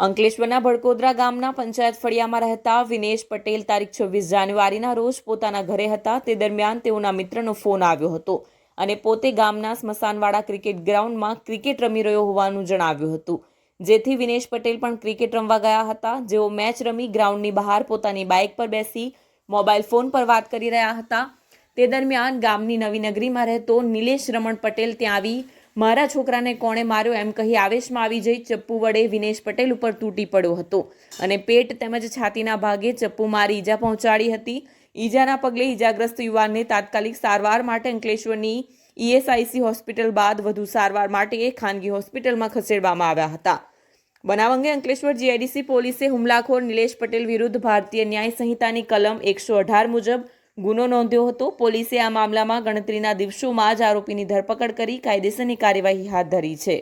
અંકલેશ્વરના ભડકોદરા ગામના પંચાયત ફળિયામાં રહેતા વિનેશ પટેલ તારીખ છવ્વીસ જાન્યુઆરીના રોજ પોતાના ઘરે હતા. તે દરમિયાન તેઓના મિત્રનો ફોન આવ્યો હતો અને પોતે ગામના સ્મશાનવાળા ક્રિકેટ ગ્રાઉન્ડમાં ક્રિકેટ રમી રહ્યો હોવાનું જણાવ્યું હતું. જેથી વિનેશ પટેલ પણ ક્રિકેટ રમવા ગયા હતા. જેઓ મેચ રમી ગ્રાઉન્ડની બહાર પોતાની બાઇક પર બેસી મોબાઈલ ફોન પર વાત કરી રહ્યા હતા. તે દરમિયાન ગામની નવી નગરીમાં રહેતો નિલેશ રમણ પટેલ ત્યાં આવી મારા છોકરાને કોણે માર્યો એમ કહી આવેશમાં આવી જઈ ચપ્પુ વડે વિનેશ પટેલ ઉપર તૂટી પડ્યો હતો. અને પેટ તેમજ છાતીના ભાગે ચપ્પુ મારી ઈજા પહોંચાડી હતી. ઈજાના પગલે ઈજાગ્રસ્ત યુવાનને તાત્કાલિક સારવાર માટે અંકલેશ્વરની ઈએસઆઈસી હોસ્પિટલ બાદ વધુ સારવાર માટે ખાનગી હોસ્પિટલમાં ખસેડવામાં આવ્યા હતા. બનાવ અંગે અંકલેશ્વર જીઆઈડીસી પોલીસે હુમલાખોર નિલેશ પટેલ વિરુદ્ધ ભારતીય ન્યાય સંહિતાની કલમ એકસો અઢાર મુજબ ગુનો નોંધ્યો હતો. પોલીસે આ મામલામાં ગણતરીના દિવસોમાં જ આરોપીની ધરપકડ કરી કાયદેસરની કાર્યવાહી હાથ ધરી છે.